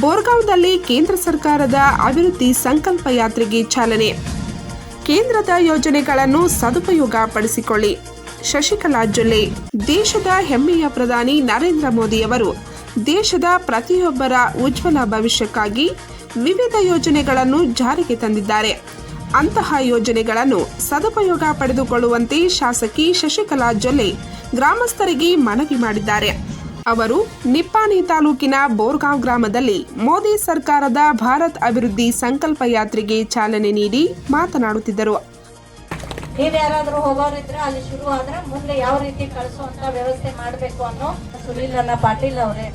ಬೋರ್ಗಾಂವ್ದಲ್ಲಿ ಕೇಂದ್ರ ಸರ್ಕಾರದ ಅಭಿವೃದ್ಧಿ ಸಂಕಲ್ಪ ಯಾತ್ರೆಗೆ ಚಾಲನೆ. ಕೇಂದ್ರದ ಯೋಜನೆಗಳನ್ನು ಸದುಪಯೋಗ ಪಡಿಸಿಕೊಳ್ಳಿ ಶಶಿಕಲಾ ಜೊಲ್ಲೆ, ದೇಶದ ಹೆಮ್ಮೆಯ ಪ್ರಧಾನಿ ನರೇಂದ್ರ ಮೋದಿಯವರು ದೇಶದ ಪ್ರತಿಯೊಬ್ಬರ ಉಜ್ವಲ ಭವಿಷ್ಯಕ್ಕಾಗಿ ವಿವಿಧ ಯೋಜನೆಗಳನ್ನು ಜಾರಿಗೆ ತಂದಿದ್ದಾರೆ. ಅಂತಹ ಯೋಜನೆಗಳನ್ನು ಸದುಪಯೋಗ ಪಡೆದುಕೊಳ್ಳುವಂತೆ ಶಾಸಕಿ ಶಶಿಕಲಾ ಜೊಲ್ಲೆ ಗ್ರಾಮಸ್ಥರಿಗೆ ಮನವಿ ಮಾಡಿದ್ದಾರೆ. ಅವರು ನಿಪ್ಪಾಣಿ ತಾಲೂಕಿನ ಬೋರ್ಗಾಂವ್ ಗ್ರಾಮದಲ್ಲಿ ಮೋದಿ ಸರ್ಕಾರದ ಭಾರತ್ ಅಭಿವೃದ್ಧಿ ಸಂಕಲ್ಪ ಯಾತ್ರೆಗೆ ಚಾಲನೆ ನೀಡಿ ಮಾತನಾಡುತ್ತಿದ್ದರು. ನೀವ್ ಯಾರಾದ್ರೂ ಹೋಗೋರಿದ್ರೆ ಅಲ್ಲಿ ಶುರು ಆದ್ರೆ ಮುಂದೆ ಯಾವ ರೀತಿ ಕಳಿಸುವಂತ ವ್ಯವಸ್ಥೆ ಮಾಡಬೇಕು ಅನ್ನೋ ಸುನೀಲ್ ಅನ್ನ ಪಾಟೀಲ್ ಅವರೇ.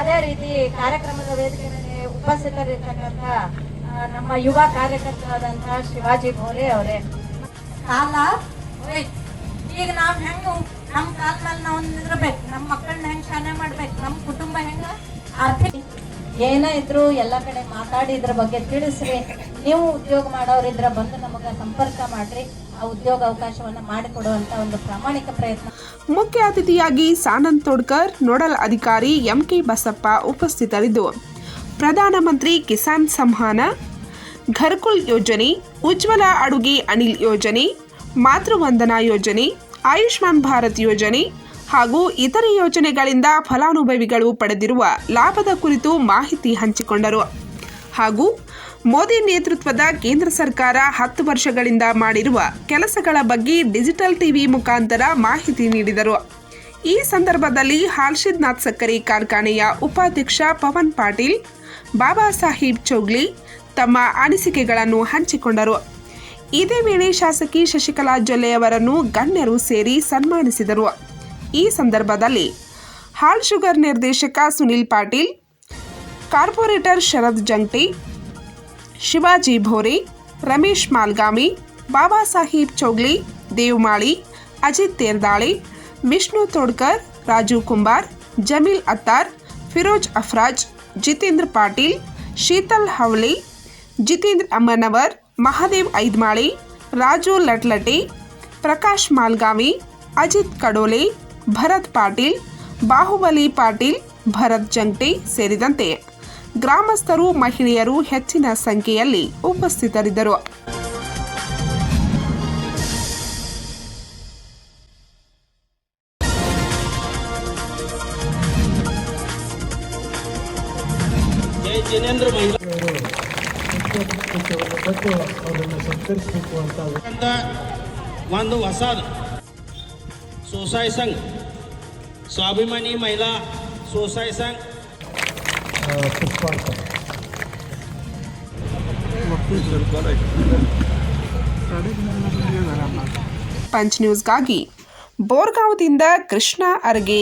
ಅದೇ ರೀತಿ ಕಾರ್ಯಕ್ರಮದ ವೇದಿಕೆಯಲ್ಲಿ ಉಪಸ್ಥಿತರಿರ್ತಕ್ಕಂಥ ನಮ್ಮ ಯುವ ಕಾರ್ಯಕರ್ತರಾದಂತಹ ಶಿವಾಜಿ ಭೋಲೆ ಅವರೇ. ಕಾಲ ಈಗ ನಾವ್ ಹೆಂಗ, ನಮ್ ಕಾಲ್ ಮೇಲೆ ನಾವು ನಿಂದಿರ್ಬೇಕು ನಮ್ಮ ಮಕ್ಕಳನ್ನ ಶಾನೆ ಮಾಡ್ಬೇಕು. ನಮ್ಮ ಕುಟುಂಬ ಹೆಂಗ? ಆರ್ಥಿಕ ಏನೇ ಇದ್ರು ಎಲ್ಲ ಕಡೆ ಮಾತಾಡಿ ಇದ್ರ ಬಗ್ಗೆ ತಿಳಿಸ್ರಿ. ನೀವು ಉದ್ಯೋಗ ಮಾಡೋರಿದ್ರ ಬಂದು ನಮಗ ಸಂಪರ್ಕ ಮಾಡ್ರಿ. ಆ ಉದ್ಯೋಗ ಅವಕಾಶವನ್ನ ಮಾಡಿಕೊಡುವಂತ ಒಂದು ಪ್ರಾಮಾಣಿಕ ಪ್ರಯತ್ನ. ಮುಖ್ಯ ಅತಿಥಿಯಾಗಿ ಸಾನಂದ್ ತೋಡ್ಕರ್, ನೋಡಲ್ ಅಧಿಕಾರಿ ಎಂಕೆ ಬಸಪ್ಪ ಉಪಸ್ಥಿತರಿದ್ದು. ಪ್ರಧಾನಮಂತ್ರಿ ಕಿಸಾನ್ ಸಂಹಾನ ಘರ್ಕುಲ್ ಯೋಜನೆ, ಉಜ್ವಲ ಅಡುಗೆ ಅನಿಲ್ ಯೋಜನೆ, ಮಾತೃವಂದನಾ ಯೋಜನೆ, ಆಯುಷ್ಮಾನ್ ಭಾರತ್ ಯೋಜನೆ ಹಾಗೂ ಇತರೆ ಯೋಜನೆಗಳಿಂದ ಫಲಾನುಭವಿಗಳು ಪಡೆದಿರುವ ಲಾಭದ ಕುರಿತು ಮಾಹಿತಿ ಹಂಚಿಕೊಂಡರು. ಹಾಗೂ ಮೋದಿ ನೇತೃತ್ವದ ಕೇಂದ್ರ ಸರ್ಕಾರ ಹತ್ತು ವರ್ಷಗಳಿಂದ ಮಾಡಿರುವ ಕೆಲಸಗಳ ಬಗ್ಗೆ ಡಿಜಿಟಲ್ ಟಿವಿ ಮುಖಾಂತರ ಮಾಹಿತಿ ನೀಡಿದರು. ಈ ಸಂದರ್ಭದಲ್ಲಿ ಹಾಲ್ಶಿದ್ನಾಥ್ ಸಕ್ಕರೆ ಕಾರ್ಖಾನೆಯ ಉಪಾಧ್ಯಕ್ಷ ಪವನ್ ಪಾಟೀಲ್, ಬಾಬಾ ಸಾಹೇಬ್ ಚೌಗ್ಲಿ ತಮ್ಮ ಅನಿಸಿಕೆಗಳನ್ನು ಹಂಚಿಕೊಂಡರು. ಇದೇ ವೇಳೆ ಶಾಸಕಿ ಶಶಿಕಲಾ ಜೊಲ್ಲೆಯವರನ್ನು ಗಣ್ಯರು ಸೇರಿ ಸನ್ಮಾನಿಸಿದರು. ಈ ಸಂದರ್ಭದಲ್ಲಿ ಹಾಲ್ ಶುಗರ್ ನಿರ್ದೇಶಕ ಸುನಿಲ್ ಪಾಟೀಲ್, ಕಾರ್ಪೊರೇಟರ್ ಶರದ್ ಜಂಟಿ, ಶಿವಾಜಿ ಭೋರೆ, ರಮೇಶ್ ಮಾಲ್ಗಾಮಿ, ಬಾಬಾ ಸಾಹೇಬ್ ಚೌಗ್ಲಿ, ದೇವಮಾಳಿ, ಅಜಿತ್ ತೇರ್ದಾಳೆ, ವಿಷ್ಣು ತೋಡ್ಕರ್, ರಾಜು ಕುಂಬಾರ್, ಜಮೀಲ್ ಅತ್ತಾರ್, ಫಿರೋಜ್ ಅಫ್ರಾಜ್, ಜಿತೇಂದ್ರ ಪಾಟೀಲ್, ಶೀತಲ್ ಹವಳಿ ಜಿತೇಂದ್ರ ಅಮ್ಮನವರ್, ಮಹಾದೇವ್ ಐದ್ಮಾಳಿ, ರಾಜು ಲಟ್ಲಟಿ, ಪ್ರಕಾಶ್ ಮಾಲ್ಗಾವಿ ಅಜಿತ್ ಕಡೋಲೆ ಭರತ್ ಪಾಟೀಲ್ ಬಾಹುಬಲಿ ಪಾಟೀಲ್ ಭರತ್ ಜಂಟಿ ಸೇರಿದಂತೆ ಗ್ರಾಮಸ್ಥರು ಮಹಿಳೆಯರು ಹೆಚ್ಚಿನ ಸಂಖ್ಯೆಯಲ್ಲಿ ಉಪಸ್ಥಿತರಿದ್ದರು. ಒಂದು ಜಿನೇಂದ್ರ ಸ್ವಸಹಾಯ ಸಂಘ ಸ್ವಾಭಿಮಾನಿ ಮಹಿಳಾ सोसाय ಸಂಘ ಪುಷ್ಪಾರ್ಪಣೆ ಪಂಚ್ ನ್ಯೂಸ್ಗಾಗಿ ಬೋರ್ಗಾವ್ದಿಂದ ಕೃಷ್ಣ ಅರ್ಗೆ